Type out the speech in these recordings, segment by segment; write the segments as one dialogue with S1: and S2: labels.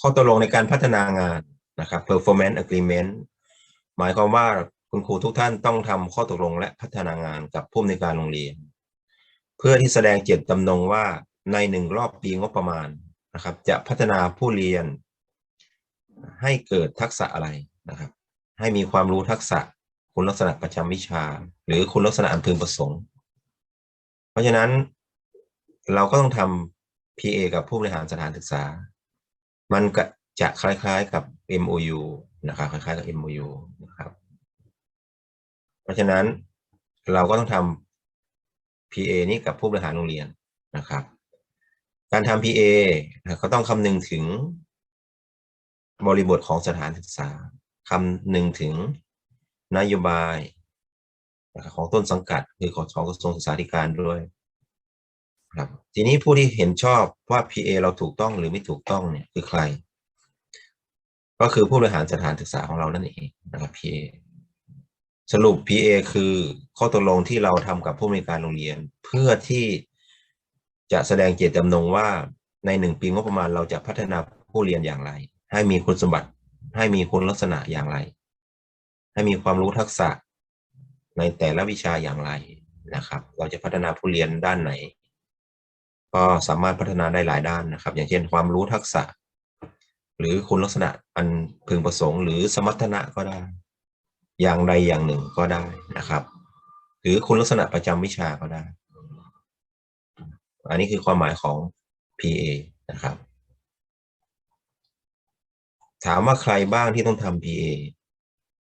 S1: ข้อตกลงในการพัฒนางานนะครับ performance agreement หมายความว่าคุณครูทุกท่านต้องทำข้อตกลงและพัฒนางานกับผู้อำนวยการโรงเรียน เพื่อที่แสดงเจตจำนงว่าในหนึ่งรอบปีงบประมาณนะครับ จะพัฒนาผู้เรียน ให้เกิดทักษะอะไรนะครับ ให้มีความรู้ทักษะคุณลักษณะประจำวิชา หรือคุณลักษณะอันพึงประสงค์ เพราะฉะนั้นเราก็ต้องทำ PA กับผู้บริหารสถานศึกษา มันก็จะคล้ายๆกับ MOU นะครับ คล้ายๆกับ MOU นะครับ เพราะฉะนั้นเราก็ต้องทำ PA นี้กับผู้บริหารโรงเรียนนะครับ การทำ PA ก็ต้องคำนึงถึงบริบทของสถานศึกษาคำนึงถึงนโยบายของต้นสังกัดคือของกระทรวงศึกษาธิการด้วย ครับทีนี้ผู้ที่เห็นชอบว่า PA เราถูกต้องหรือไม่ถูกต้องเนี่ยคือใคร ก็คือผู้บริหารสถานศึกษาของเรานั่นเองนะครับ PA สรุป PA คือข้อตกลงที่เราทำกับผู้บริการโรงเรียน เพื่อที่จะแสดงเจตจำนงว่าในหนึ่งปีงบประมาณเราจะพัฒนาผู้เรียนอย่างไร ให้มีคุณสมบัติ ให้มีคุณลักษณะอย่างไร ให้มีความรู้ทักษะในแต่ละวิชาอย่างไรนะครับ เราจะพัฒนาผู้เรียนด้านไหน ก็สามารถพัฒนาได้หลายด้านนะครับ อย่างเช่นความรู้ทักษะ หรือคุณลักษณะอันพึงประสงค์หรือสมรรถนะก็ได้ อย่างใดอย่างหนึ่งก็ได้นะครับ หรือคุณลักษณะประจำวิชาก็ได้ อันนี้คือความหมายของ PA นะครับ ถามว่าใครบ้างที่ต้องทำ PA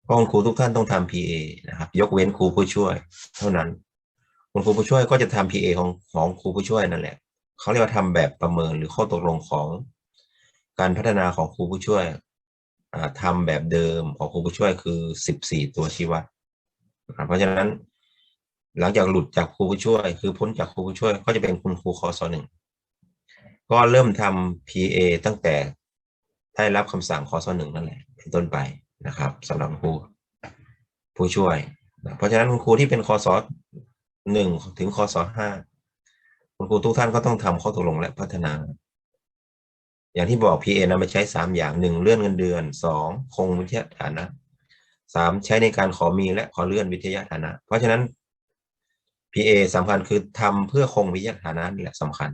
S1: ก็คุณครูทุกท่านต้องทำ PA นะครับ ยกเว้นครูผู้ช่วย เท่านั้น คุณครูผู้ช่วยก็จะทำ PA ของของครูผู้ช่วยนั่นแหละ เขาเรียกว่าทำแบบประเมินหรือข้อตกลงของการพัฒนาของครูผู้ช่วยทำแบบเดิมของครูผู้ช่วยคือ 14 ตัวชี้วัดเพราะฉะนั้น หลังจากหลุดจากครูผู้ช่วย คือพ้นจากครูผู้ช่วย ก็จะเป็นคุณครูคอสหนึ่งก็เริ่มทำ PA ตั้งแต่ได้รับคำสั่งคอสหนึ่งนั่นแหละเป็นต้นไปนะครับสำหรับครูผู้ช่วย เพราะฉะนั้นคุณครูที่เป็นคอสหนึ่งถึงคอสห้า คุณครูทุกท่านก็ต้องทำข้อตกลงและพัฒนา อย่างที่บอก PA นำไปใช้สามอย่างหนึ่งเลื่อนเงินเดือนสองคงวิทยาฐานะสามใช้ในการขอมีและขอเลื่อนวิทยาฐานะ เพราะฉะนั้น PA สำคัญคือทำเพื่อคงวิทยาฐานะนี่แหละสำคัญ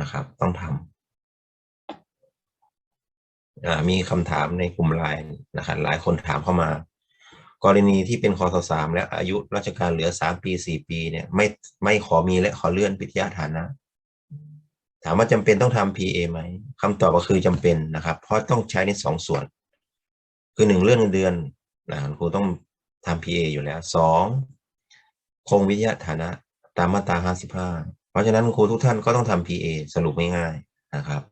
S1: นะครับ ต้องทำมีคำถามในกลุ่มไลน์นะครับหลายคนถามเข้ามา กรณีที่เป็นคอสสามและอายุราชการเหลือสามปีสี่ปีเนี่ยไม่ไม่ขอมีและขอเลื่อนวิทยาฐานะ ถามว่าจำเป็นต้องทำ PA ไหมคำตอบก็คือจำเป็นนะครับ เพราะต้องใช้ในสองส่วน คือหนึ่งเลื่อนเงินเดือนนะครูต้องทำ PA อยู่แล้วสองคงวิทยาฐานะตามมาตราห้าสิบห้าเพราะฉะนั้นครูทุกท่านก็ต้องทำ PA สรุปง่ายๆนะครับ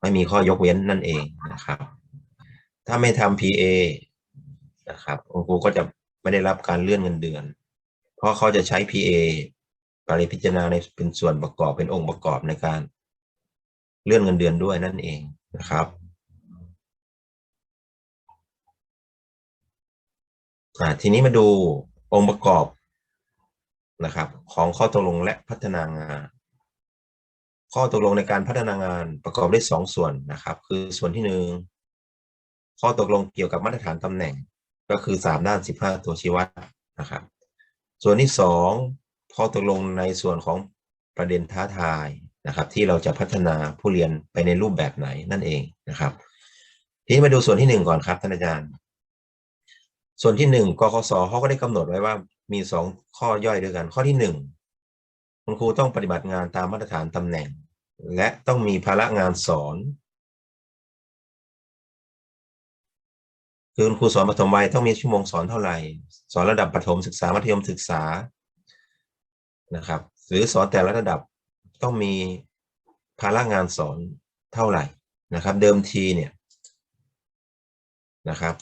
S1: ไม่มีข้อยกเว้นนั่นเองนะครับ ถ้าไม่ทำ PA นะครับคุณครูก็จะไม่ได้รับการเลื่อนเงินเดือน เพราะเขาจะใช้ PA ปริพิจารณาในเป็นส่วนประกอบเป็นองค์ประกอบในการเลื่อนเงินเดือนด้วยนั่นเองนะครับทีนี้มาดูองค์ประกอบนะครับ ของข้อตกลงและพัฒนางาน ข้อตกลงในการพัฒนางานประกอบด้วยสองส่วนนะครับ คือส่วนที่หนึ่งข้อตกลงเกี่ยวกับมาตรฐานตำแหน่ง ก็คือสามด้านสิบห้าตัวชี้วัดนะครับ ส่วนที่สองข้อตกลงในส่วนของประเด็นท้าทายนะครับ ที่เราจะพัฒนาผู้เรียนไปในรูปแบบไหนนั่นเองนะครับ ทีนี้มาดูส่วนที่หนึ่งก่อนครับท่านอาจารย์ ส่วนที่หนึ่งกคสเขาก็ได้กำหนดไว้ว่ามีสองข้อย่อยด้วยกัน ข้อที่หนึ่งคุณครูต้องปฏิบัติงานตามมาตรฐานตำแหน่ง และต้องมีภาระงานสอน คือคุณครูสอนปฐมวัยต้องมีชั่วโมงสอนเท่าไหร่ สอนระดับประถมศึกษามัธยมศึกษานะครับ หรือสอนแต่ละระดับต้องมีภาระงานสอนเท่าไหร่นะครับ เดิมทีเนี่ยนะครับ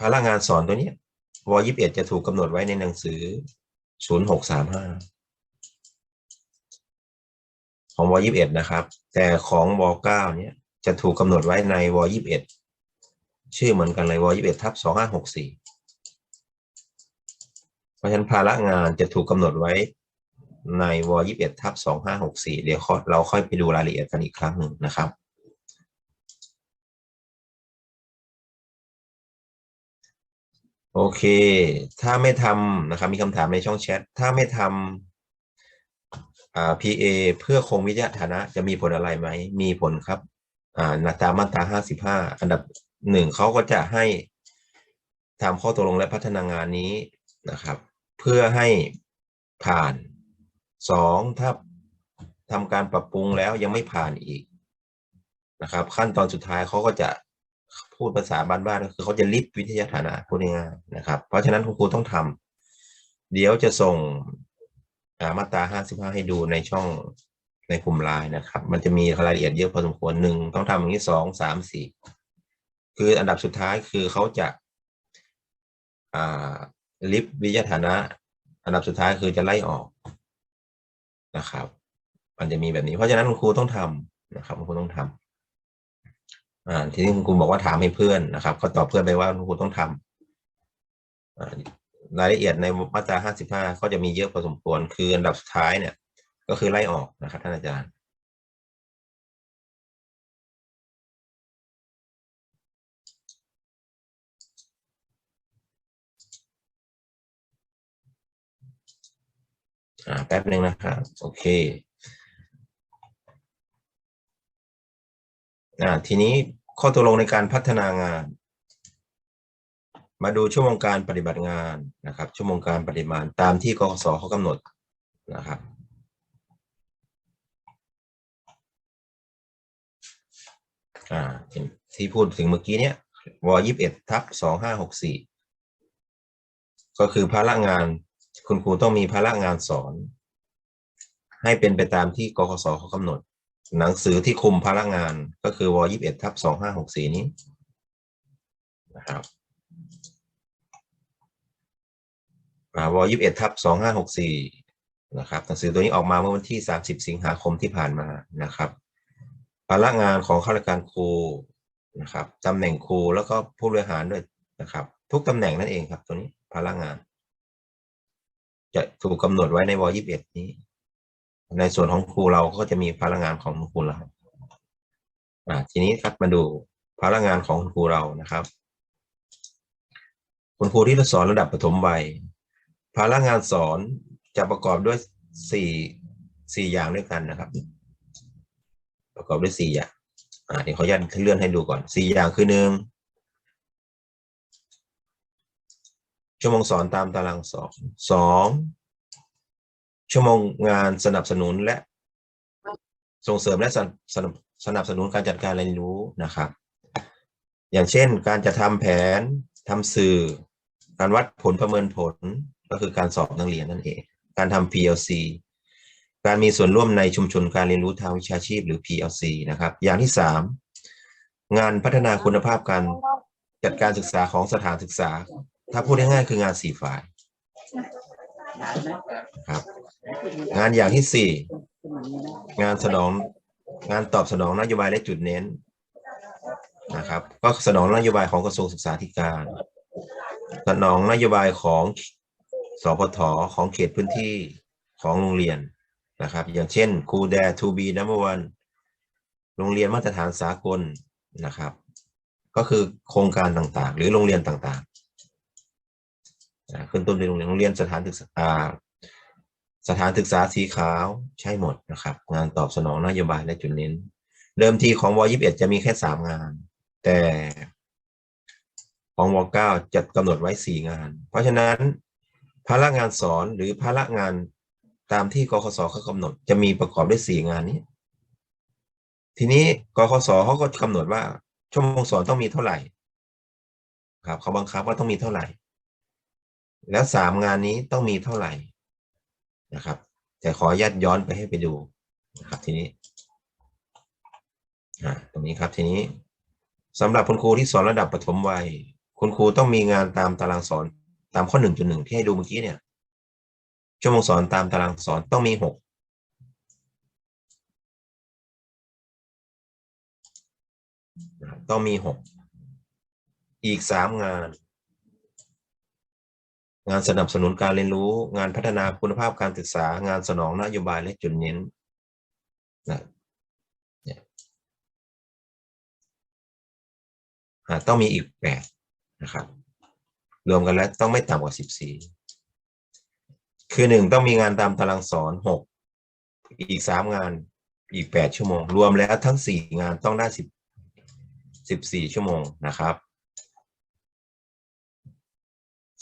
S1: ภาระงานสอนตัวนี้วยี่สิบเอ็ดจะถูกกำหนดไว้ในหนังสือศูนย์หกสามห้าของวยี่สิบเอ็ดนะครับ แต่ของวเก้าเนี่ยจะถูกกำหนดไว้ในวยี่สิบเอ็ด ชื่อเหมือนกันเลยวยี่สิบเอ็ดทับสองห้าหกสี่เพราะฉะนั้นภาระงานจะถูกกำหนดไว้ในวยี่สิบเอ็ดทับสองห้าหกสี่เดี๋ยวเราค่อยไปดูรายละเอียดกันอีกครั้งหนึ่งนะครับ โอเค ถ้าไม่ทำนะครับ มีคำถามในช่องแชท ถ้าไม่ทำอ่า PA เพื่อคงวิทยาฐานะจะมีผลอะไรไหม มีผลครับ อ่าตามมาห้าสิบห้าอันดับ หนึ่งเขาก็จะให้ทำข้อตกลงและพัฒนางานนี้นะครับ เพื่อให้ผ่านสองถ้าทำการปรับปรุงแล้วยังไม่ผ่านอีกนะครับ ขั้นตอนสุดท้ายเขาก็จะพูดภาษาบ้านๆก็คือเขาจะลิดวิทยาฐานะพูดง่ายๆนะครับ เพราะฉะนั้นคุณครูต้องทำเดี๋ยวจะส่งามาตราห้าสิบห้าให้ดูในช่องในกลุ่มไลน์นะครับ มันจะมีรายละเอียดเยอะพอสมควรหนึ่งต้องทำอย่างนี้สองสามสี่ คืออันดับสุดท้ายคือเขาจะลิฟวิทยาฐานะ อันดับสุดท้ายคือจะไล่ออกนะครับ มันจะมีแบบนี้เพราะฉะนั้นคุณครูต้องทำนะครับคุณครูต้องทำอ่าทีนี้คุณครูบอกว่าถามให้เพื่อนนะครับก็ตอบเพื่อนไปว่าคุณครูต้องทำอ่ารายละเอียดในมาตราห้าสิบห้าก็จะมีเยอะพอสมควร คืออันดับสุดท้ายเนี่ย ก็คือไล่ออกนะครับท่านอาจารย์ อ่าแป๊บหนึ่งนะครับโอเคอ่าทีนี้ข้อตกลงในการพัฒนางาน มาดูชั่วโมงการปฏิบัติงานนะครับ ชั่วโมงการปฏิบัติตามที่กสเขากำหนดนะครับอ่าที่พูดถึงเมื่อกี้เนี้ยวยี่สิบเอ็ดทับสองห้าหกสี่ก็คือภาระงาน คุณครูต้องมีภาระงานสอน ให้เป็นไปตามที่กกสเขากำหนด หนังสือที่คุมภาระงานก็คือวยี่สิบเอ็ดทับสองห้าหกสี่นี้นะครับวยี่สิบเอ็ดทับสองห้าหกสี่นะครับ หนังสือตัวนี้ออกมาเมื่อวันที่สามสิบสิงหาคมที่ผ่านมานะครับ ภาระงานของข้าราชการครูนะครับตำแหน่งครูแล้วก็ผู้บริหารด้วยนะครับ ทุกตำแหน่งนั่นเองครับ ตัวนี้ภาระงาน จะถูกกำหนดไว้ในวอยี่สิบเอ็ดนี้ ในส่วนของครูเราก็จะมีพลังงานของครูเราอ่าทีนี้ครับมาดูพลังงานของครูเรานะครับ คุณครูที่สอนระดับประถมวัยพลังงานสอนจะประกอบด้วยสี่สี่อย่างด้วยกันนะครับ ประกอบด้วยสี่อย่างอ่าเดี๋ยวขออนุญาตเลื่อนให้ดูก่อนสี่อย่างคือหนึ่ง ชั่วโมงสอนตามตารางสอนสองชั่วโมงงานสนับสนุนและส่งเสริมและสนับสนับสนับสนุนการจัดการเรียนรู้นะครับ อย่างเช่น การจะทำแผนทำสื่อ การวัดผลประเมินผลก็คือการสอบนักเรียนนั่นเอง การทำ PLC การมีส่วนร่วมในชุมชนการเรียนรู้ทางวิชาชีพหรือ PLC นะครับ อย่างที่สามงานพัฒนาคุณภาพการจัดการศึกษาของสถานศึกษา ถ้าพูดง่ายๆคืองานสี่ฝ่ายครับ งานอย่างที่สี่งานสนอง งานตอบสนองนโยบายและจุดเน้นนะครับ ก็สนองนโยบายของกระทรวงศึกษาธิการ สนองนโยบายของสพทของเขตพื้นที่ของโรงเรียนนะครับ อย่างเช่นครูแดทูบีนัมเบอร์วันโรงเรียนมาตรฐานสากลนะครับ ก็คือโครงการต่างๆ หรือโรงเรียนต่างๆ ขึ้นต้นเป็นโรงเรียนโรงเรียนสถานศึกษาสถานศึกษาสีขาวใช่หมดนะครับ งานตอบสนองนโยบายและจุดเน้น เดิมทีของวยี่สิบเอ็ดจะมีแค่สามงาน แต่ของวเก้าจะกำหนดไว้สี่งาน เพราะฉะนั้นภาระงานสอนหรือภาระงานตามที่กคสเขากำหนด จะมีประกอบด้วยสี่งานนี้ ทีนี้กคสเขาก็กำหนดว่าชั่วโมงสอนต้องมีเท่าไหร่ ครับเขาบังคับว่าต้องมีเท่าไหร่ แล้วสามงานนี้ต้องมีเท่าไหร่นะครับ แต่ขอยัดย้อนไปให้ไปดูนะครับทีนี้อ่าตรงนี้ครับทีนี้สำหรับคุณครูที่สอนระดับประถมวัย คุณครูต้องมีงานตามตารางสอนตามข้อหนึ่งจุดหนึ่งที่ให้ดูเมื่อกี้เนี่ย ชั่วโมงสอนตามตารางสอนต้องมีหกต้องมีหกอีกสามงาน งานสนับสนุนการเรียนรู้ งานพัฒนาคุณภาพการศึกษา งานสนองนโยบายและจุดเน้นนะต้องมีอีกแปดนะครับ รวมกันแล้วต้องไม่ต่ำกว่าสิบสี่คือหนึ่งต้องมีงานตามตารางสอนหกอีกสามงานอีกแปดชั่วโมง รวมแล้วทั้งสี่งานต้องได้สิบสิบสี่ชั่วโมงนะครับ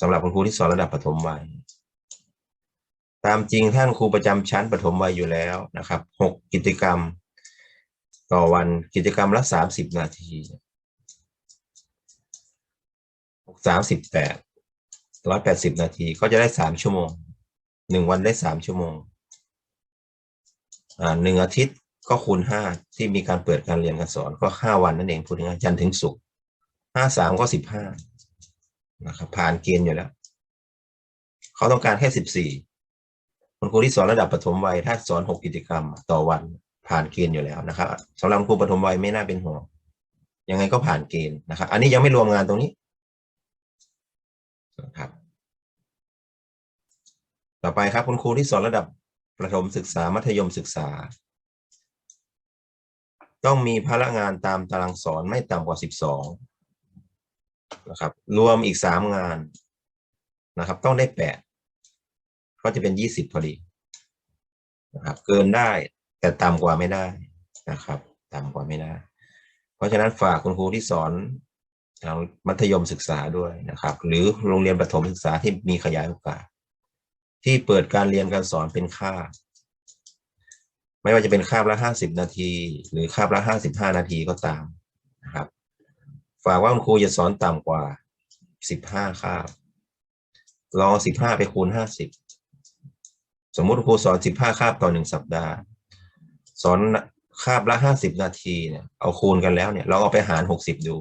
S1: สำหรับคุณครูที่สอนระดับประถมวัย ตามจริงท่านครูประจำชั้นประถมวัยอยู่แล้วนะครับหกกิจกรรม ต่อวันกิจกรรมละสามสิบนาทีหกสามสิบแปดร้อยแปดสิบนาทีก็จะได้สามชั่วโมงหนึ่งวันได้สามชั่วโมงอ่าหนึ่งอาทิตย์ก็คูณห้าที่มีการเปิดการเรียนการสอนก็ห้าวันนั่นเองพูดง่ายจันทร์ถึงศุกร์ห้าสามก็สิบห้า นะครับผ่านเกณฑ์อยู่แล้ว เขาต้องการแค่สิบสี่คุณครูที่สอนระดับประถมวัยถ้าสอนหกกิจกรรมต่อวันผ่านเกณฑ์อยู่แล้วนะครับสำหรับครูประถมวัยไม่น่าเป็นห่วงยังไงก็ผ่านเกณฑ์นะครับ อันนี้ยังไม่รวมงานตรงนี้นะครับ ต่อไปครับคุณครูที่สอนระดับประถมศึกษามัธยมศึกษา ต้องมีภาระงานตามตารางสอนไม่ต่ำกว่าสิบสอง นะครับรวมอีกสามงานนะครับ ต้องได้แปดก็จะเป็นยี่สิบพอดีนะครับ เกินได้แต่ต่ำกว่าไม่ได้นะครับต่ำกว่าไม่ได้ เพราะฉะนั้นฝากคุณครูที่สอนมัธยมศึกษาด้วยนะครับ หรือโรงเรียนประถมศึกษาที่มีขยายโอกาส ที่เปิดการเรียนการสอนเป็นคาไม่ว่าจะเป็นคาบละห้าสิบนาที หรือคาบละห้าสิบห้านาทีก็ตามนะครับ ฝากว่าคุณครูจะสอนต่ำกว่าสิบห้าคาบลองสิบห้าไปคูณห้าสิบสมมุติครูสอนสิบห้าคาบต่อหนึ่งสัปดาห์ สอนคาบละห้าสิบนาทีเนี่ยเอาคูณกันแล้วเนี่ยเราเอาไปหารหกสิบดู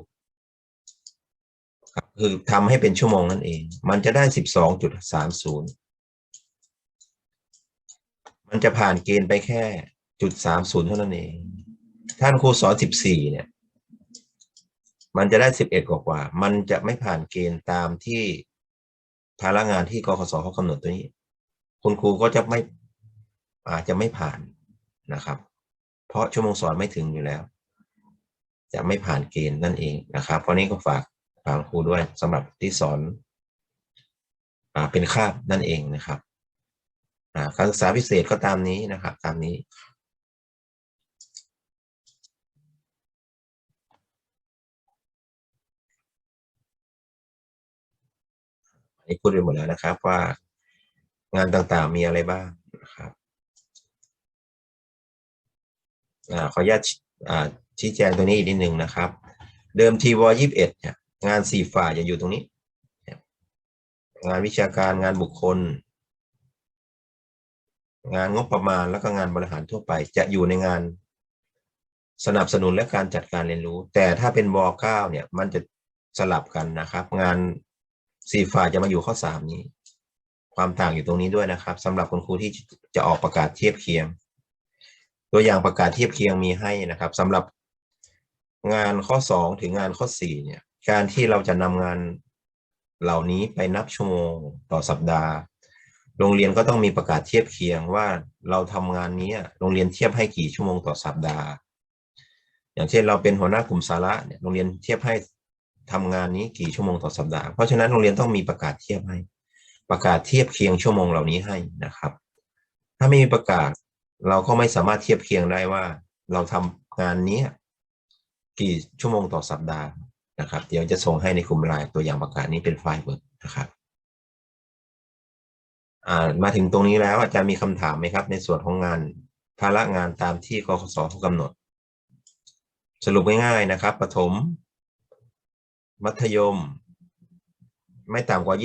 S1: ครับคือทำให้เป็นชั่วโมงนั่นเอง มันจะได้สิบสองจุดสามศูนย์มันจะผ่านเกณฑ์ไปแค่จุดสามศูนย์เท่านั้นเอง ท่านครูสอนสิบสี่เนี่ย มันจะได้สิบเอ็ดกว่าๆมันจะไม่ผ่านเกณฑ์ตามที่ภาระงานที่กคสเขากำหนดตัวนี้ คุณครูก็จะไม่อาจจะไม่ผ่านนะครับ เพราะชั่วโมงสอนไม่ถึงอยู่แล้ว จะไม่ผ่านเกณฑ์นั่นเองนะครับ เพราะนี้ก็ฝากฝากครูด้วยสำหรับที่สอนอเป็นคาบนั่นเองนะครับอาการศึกษาพิเศษก็ตามนี้นะครับ ตามนี้ นี้พูดไปหมดแล้วนะครับ ว่างานต่างๆมีอะไรบ้างนะครับอขออนุญาตชี้แจงตัวนี้อีกนิดหนึ่งนะครับ เดิมทีวยี่สิบเอ็ดเนี่ยงานสี่ฝ่ายจะอยู่ตรงนี้ งานวิชาการงานบุคคล งานงบประมาณแล้วก็งานบริหารทั่วไป จะอยู่ในงานสนับสนุนและการจัดการเรียนรู้ แต่ถ้าเป็นวเก้าเนี่ยมันจะสลับกันนะครับ งาน สี่ฝ่ายจะมาอยู่ข้อสามนี้ ความต่างอยู่ตรงนี้ด้วยนะครับสำหรับคุณครูที่จะออกประกาศเทียบเคียง ตัวอย่างประกาศเทียบเคียงมีให้นะครับสำหรับงานข้อสองถึงงานข้อสี่เนี่ย การที่เราจะนำงานเหล่านี้ไปนับชั่วโมงต่อสัปดาห์ โรงเรียนก็ต้องมีประกาศเทียบเคียงว่าเราทำงานนี้โรงเรียนเทียบให้กี่ชั่วโมงต่อสัปดาห์ อย่างเช่นเราเป็นหัวหน้ากลุ่มสาระเนี่ยโรงเรียนเทียบให้ ทำงานนี้กี่ชั่วโมงต่อสัปดาห์ เพราะฉะนั้นโรงเรียนต้องมีประกาศเทียบให้ ประกาศเทียบเคียงชั่วโมงเหล่านี้ให้นะครับ ถ้าไม่มีประกาศเราก็ไม่สามารถเทียบเคียงได้ว่า เราทำงานนี้กี่ชั่วโมงต่อสัปดาห์นะครับ เดี๋ยวจะส่งให้ในกลุ่มไลน์ตัวอย่างประกาศนี้เป็นไฟล์เวิร์ดนะครับมาถึงตรงนี้แล้วอาจารย์มีคำถามไหมครับ ในส่วนของงานภาระงานตามที่กคสเขากำหนด สรุปง่ายๆนะครับ ประถม มัธยม ไม่ต่ำกว่า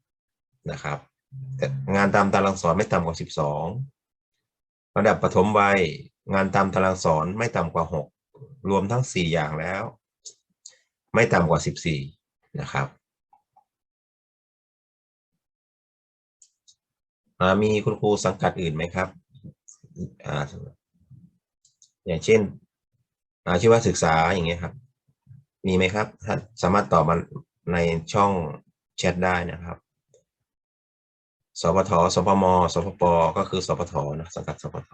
S1: 20 นะครับงานตามตารางสอนไม่ต่ำกว่า 12 ระดับประถมวัย งานตามตารางสอนไม่ต่ำกว่า 6 รวมทั้ง 4 อย่างแล้ว ไม่ต่ำกว่า 14 นะครับมีคุณครูสังกัดอื่นไหมครับออย่างเช่นอาชีวศึกษาอย่างเงี้ยครับ มีไหมครับท่านสามารถตอบมาในช่องแชทได้นะครับสพทสพมสพปก็คือสพทนะสังกัดสพท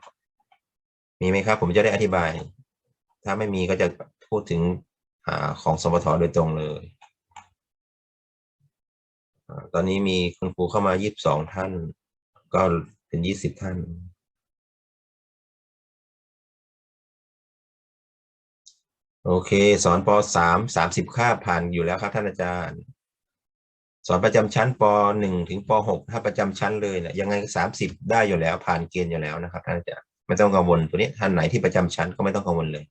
S1: มีไหมครับ ผมจะได้อธิบาย ถ้าไม่มีก็จะพูดถึงอของสพทโดยตรงเลยอตอนนี้มีคุณครูเข้ามายีิบสองท่าน ก็เป็นยี่สิบท่าน โอเค สอนปสามสามสิบคาบผ่านอยู่แล้วครับท่านอาจารย์ สอนประจำชั้นปหนึ่งถึงปหกถ้าประจำชั้นเลยเนี่ยยังไงสามสิบได้อยู่แล้ว ผ่านเกณฑ์อยู่แล้วนะครับท่านอาจารย์ไม่ต้องกังวลตัวนี้ท่านไหนที่ประจำชั้นก็ไม่ต้องกังวลเลย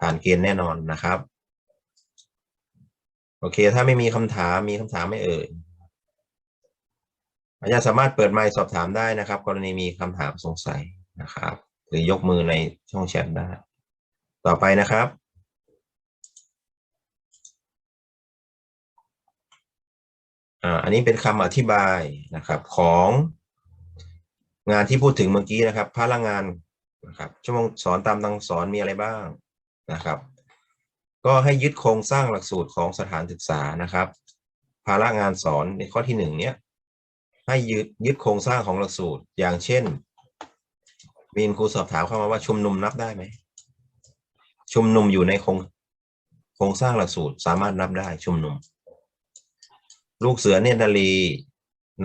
S1: ผ่านเกณฑ์แน่นอนนะครับ โอเค ถ้าไม่มีคำถามมีคำถามไม่เอ่ยอาจารย์สามารถเปิดไมค์สอบถามได้นะครับ กรณีมีคำถามสงสัยนะครับ หรือยกมือในช่องแชทได้ ต่อไปนะครับ อ่า อันนี้เป็นคำอธิบายนะครับของงานที่พูดถึงเมื่อกี้นะครับ พลังงานนะครับ ชั่วโมงสอนตามตังสอนมีอะไรบ้างนะครับ ก็ให้ยึดโครงสร้างหลักสูตรของสถานศึกษานะครับ ภาระงานสอนในข้อที่หนึ่งเนี้ยให้ยึดยึดโครงสร้างของหลักสูตร อย่างเช่นมีครูสอบถามเข้ามาว่าชุมนุมนับได้ไหม ชุมนุมอยู่ในโครงโครงสร้างหลักสูตรสามารถนับได้ชุมนุม ลูกเสือเนตรนารี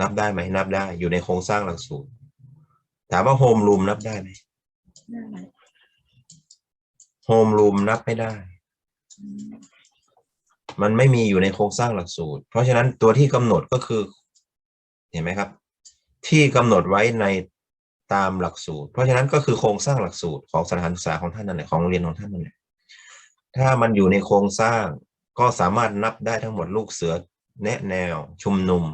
S1: นับได้ไหมนับได้ อยู่ในโครงสร้างหลักสูตร ถามว่าโฮมรูมนับได้ไหม
S2: ได้
S1: โฮมรูมนับไม่ได้ มันไม่มีอยู่ในโครงสร้างหลักสูตร เพราะฉะนั้นตัวที่กำหนดก็คือ เห็นไหมครับ ที่กำหนดไว้ใน ตามหลักสูตร เพราะฉะนั้นก็คือโครงสร้างหลักสูตรของสถานศึกษาของท่านนั่นแหละของโรงเรียนของท่านนั่นแหละถ้ามันอยู่ในโครงสร้างก็สามารถนับได้ทั้งหมดลูกเสือแนะแนว ชุมนุม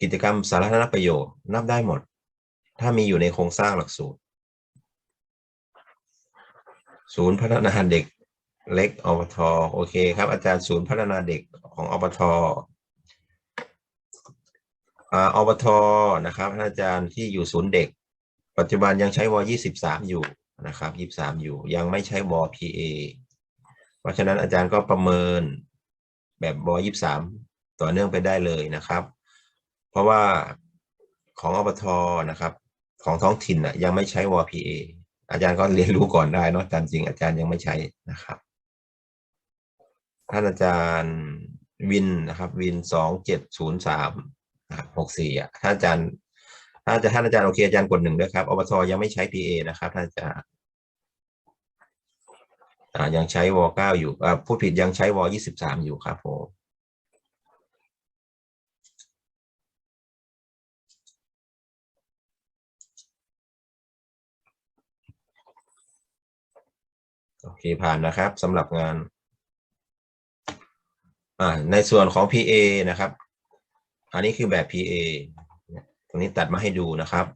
S1: กิจกรรมสาธารณประโยชน์ นับได้หมด ถ้ามีอยู่ในโครงสร้างหลักสูตร ศูนย์พัฒนาเด็กเล็กอบทโอเคครับ อาจารย์ศูนย์พัฒนาเด็กของอบท ออบทนะครับอาจารย์ที่อยู่ศูนย์เด็ก ปัจจุบันยังใช้วยี่สิบสามอยู่นะครับยี่สามอยู่ ยังไม่ใช้วพีเอเพราะฉะนั้นอาจารย์ก็ประเมินแบบวยี่สามต่อเนื่องไปได้เลยนะครับ เพราะว่าของอบทนะครับ ของท้องถิ่นอะยังไม่ใช้วพีเออาจารย์ก็เรียนรู้ก่อนได้เนอะตามจริงอาจารย์ยังไม่ใช้นะครับท่านอาจารย์วินนะครับ วินสองเจ็ดศูนย์สาม หกสี่อะท่านอาจารย์ถ้าจะท่านอาจารย์โอเคอาจารย์กดหนึ่งด้วยครับอบทยังไม่ใช้ PA นะครับท่านอาจารย์อ่ายังใช้วอเก้าอยู่อ่าผู้ผิดยังใช้วอยี่สิบสามอยู่ครับผมโอเคผ่านนะครับสำหรับงานอ่าในส่วนของ PA นะครับ อันนี้คือแบบ PA ตรงนี้ตัดมาให้ดูนะครับ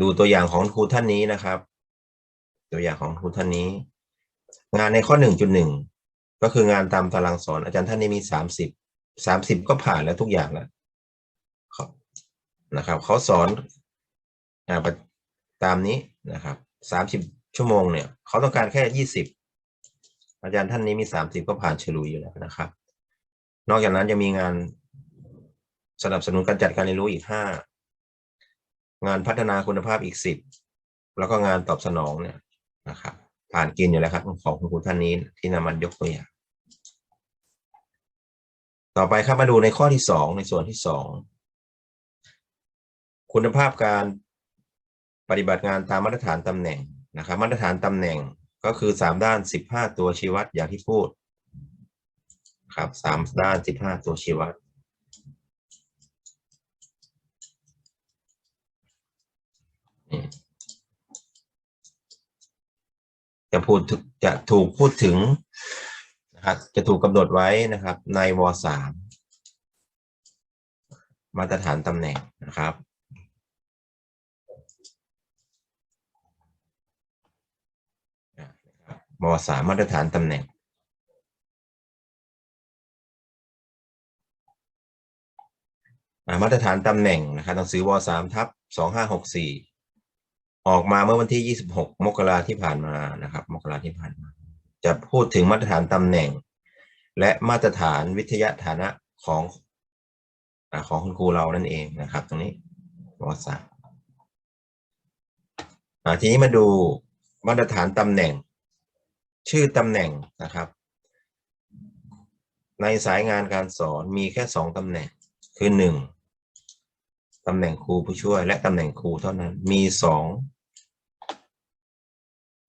S1: ดูตัวอย่างของครูท่านนี้นะครับ ตัวอย่างของครูท่านนี้ งานในข้อหนึ่งจุดหนึ่งก็คืองานตามตารางสอน อาจารย์ท่านนี้มีสามสิบสามสิบก็ผ่านแล้วทุกอย่างแล้วนะครับเขาสอนตามนี้นะครับสามสิบชั่วโมงเนี่ยเขาต้องการแค่ยี่สิบอาจารย์ท่านนี้มีสามสิบก็ผ่านเฉลุยอยู่แล้วนะครับ นอกจากนั้นยังมีงาน สนับสนุนการจัดการเรียนรู้อีกห้างานพัฒนาคุณภาพอีกสิบแล้วก็งานตอบสนองเนี่ยนะครับ ผ่านกินอยู่แล้วครับ ของคุณครูท่านนี้ที่นำมายกตัวอย่างต่อไปครับมาดูในข้อที่สองในส่วนที่สองคุณภาพการปฏิบัติงานตามมาตรฐานตำแหน่งนะครับ มาตรฐานตำแหน่งก็คือสามด้านสิบห้าตัวชี้วัดอย่างที่พูด ครับสามด้านสิบห้าตัวชี้วัด จะพูดจะถูกพูดถึงนะครับจะถูกกำหนดไว้นะครับ ในวสามมาตรฐานตำแหน่งนะครับวสามมาตรฐานตำแหน่ง มาตรฐานตำแหน่งนะครับหนังสือวสามทับสองห้าหกสี่ ออกมาเมื่อวันที่ยี่สิบหกมกราที่ผ่านมานะครับ มกราที่ผ่านมา จะพูดถึงมาตรฐานตำแหน่ง และมาตรฐานวิทยาฐานะของอของคุณครูเรานั่นเองนะครับ ตรงนี้วสามอ่าทีนี้มาดูมาตรฐานตำแหน่ง ชื่อตำแหน่งนะครับ ในสายงานการสอนมีแค่สองตำแหน่งคือหนึ่งตำแหน่งครูผู้ช่วยและตำแหน่งครูเท่านั้นมีสอง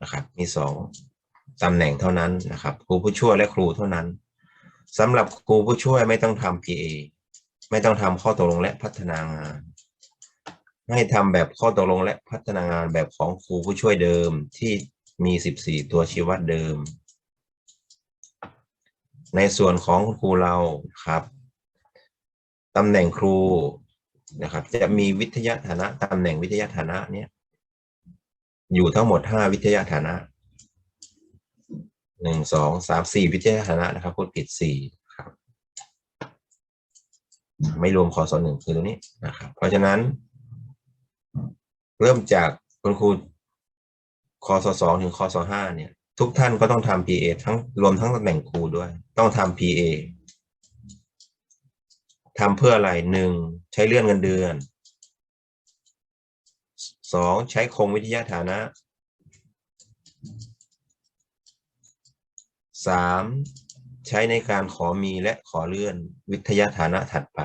S1: นะครับ มีสองตำแหน่งเท่านั้นนะครับ ครูผู้ช่วยและครูเท่านั้นสำหรับครูผู้ช่วยไม่ต้องทำ PA ไม่ต้องทำข้อตกลงและพัฒนางานให้ทำแบบข้อตกลงและพัฒนางานแบบของครูผู้ช่วยเดิมที่มี 14 ตัวชี้วัดเดิม ในส่วนของครูเราครับตำแหน่งครูนะครับ จะมีวิทยาฐานะตำแหน่งวิทยาฐานะเนี่ย อยู่ทั้งหมด5วิทยาฐานะหนึ่งสองสามสี่วิทยาฐานะนะครับพูดผิดสี่ครับ ไม่รวมคอสหนึ่งคือตัวนี้นะครับ เพราะฉะนั้น เริ่มจากคุณครูคอสสองถึงคอสห้าเนี่ย ทุกท่านก็ต้องทำ PA ทั้งรวมทั้งตำแหน่งครูด้วย ต้องทำ PA ทำเพื่ออะไรหนึ่งใช้เลื่อนเงินเดือน สองใช้คงวิทยาฐานะสามใช้ในการขอมีและขอเลื่อนวิทยาฐานะถัดไป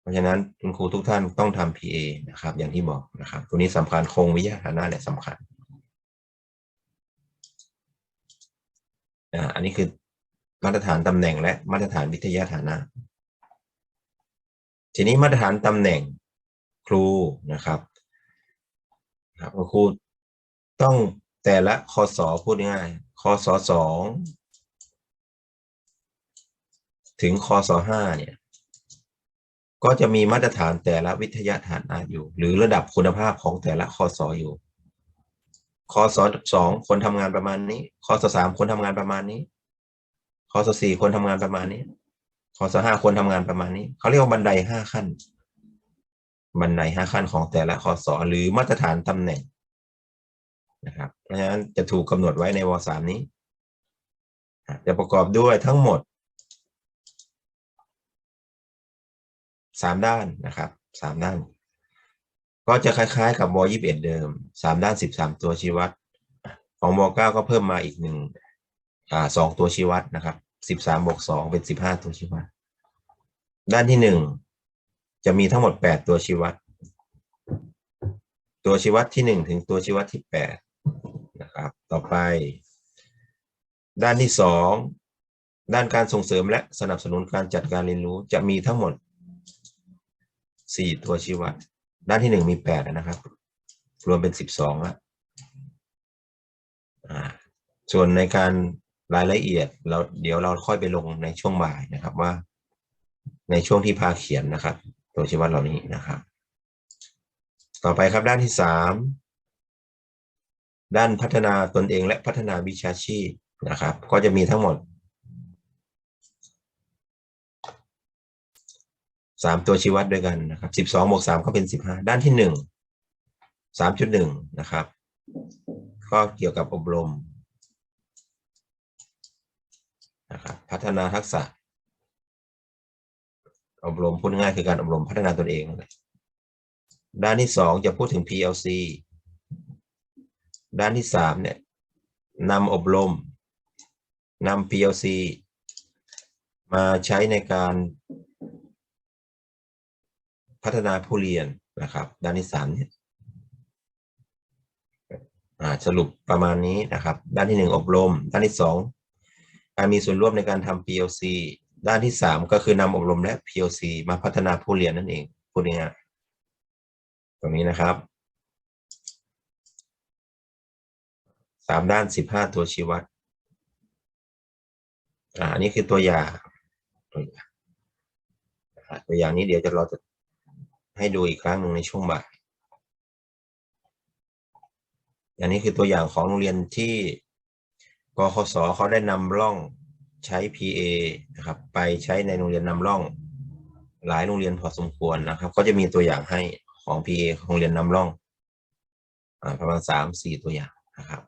S1: เพราะฉะนั้นคุณครูทุกท่านต้องทำ PA นะครับ อย่างที่บอกนะครับ ตัวนี้สำคัญคงวิทยาฐานะและสำคัญอันนี้คือมาตรฐานตำแหน่งและมาตรฐานวิทยาฐานะ ทีนี้มาตรฐานตำแหน่งครูนะครับ ครับครูต้องแต่ละคศพูดง่ายคศสอสองถึงคศห้าเนี่ย ก็จะมีมาตรฐานแต่ละวิทยาฐานะอยู่ หรือระดับคุณภาพของแต่ละคศออยู่คศสอสองคนทำงานประมาณนี้คศสอสามคนทำงานประมาณนี้คศสี่คนทำงานประมาณนี้คศห้าคนทำงานประมาณนี้เขาเรียกว่าบันไดห้าขั้น บันไดห้าขั้นของแต่ละคศหรือมาตรฐานตำแหน่งนะครับ เพราะฉะนั้นจะถูกกำหนดไว้ในวสามนี้ จะประกอบด้วยทั้งหมดสามด้านนะครับสามด้าน ก็จะคล้ายๆกับวยี่สิบเอ็ดเดิมสามด้านสิบสามตัวชี้วัด ของวเก้าก็เพิ่มมาอีกหนึ่งสองตัวชี้วัดนะครับสิบสามบวกสองเป็นสิบห้าตัวชี้วัด ด้านที่หนึ่ง จะมีทั้งหมดแปดตัวชี้วัด ตัวชี้วัดที่หนึ่งถึงตัวชี้วัดที่แปดนะครับ ต่อไป ด้านที่สองด้านการส่งเสริมและสนับสนุนการจัดการเรียนรู้จะมีทั้งหมดสี่ตัวชี้วัด ด้านที่หนึ่งมีแปดนะครับ รวมเป็นสิบสองแล้วส่วนในการรายละเอียดเราเดี๋ยวเราค่อยไปลงในช่วงบ่ายนะครับว่า ในช่วงที่พาเขียนนะครับ ตัวชี้วัดเหล่านี้นะครับ ต่อไปครับด้านที่สามด้านพัฒนาตนเองและพัฒนาวิชาชีพนะครับ ก็จะมีทั้งหมดสามตัวชี้วัดด้วยกันนะครับสิบสองบวกสามก็เป็นสิบห้าด้านที่หนึ่งสามจุดหนึ่งนะครับก็เกี่ยวกับอบรมนะครับพัฒนาทักษะ อบรมพูดง่ายคือการอบรมพัฒนาตนเองเลยด้านที่สองจะพูดถึง PLC ด้านที่สามเนี่ยนำอบรมนำ PLC มาใช้ในการพัฒนาผู้เรียนนะครับ ด้านที่สามเนี่ยสรุปประมาณนี้นะครับ ด้านที่หนึ่งอบรม ด้านที่สองการมีส่วนร่วมในการทำ PLC ด้านที่สามก็คือนำอบรมและ PLC มาพัฒนาผู้เรียนนั่นเองพูดง่ายๆตรงนี้นะครับสามด้านสิบห้าตัวชี้วัดอ่าอันนี้คือตัวอย่างตัวอย่างตัวอย่างนี้เดี๋ยวจะเราจะให้ดูอีกครั้งหนึ่งในช่วงบ่ายอันนี้คือตัวอย่างของโรงเรียนที่กคศเขาได้นำร่อง ใช้ PA นะครับ ไปใช้ในโรงเรียนนำร่อง หลายโรงเรียนพอสมควรนะครับ ก็จะมีตัวอย่างให้ของ PA ของโรงเรียนนำร่องอประมาณสามสี่ตัวอย่างนะครับ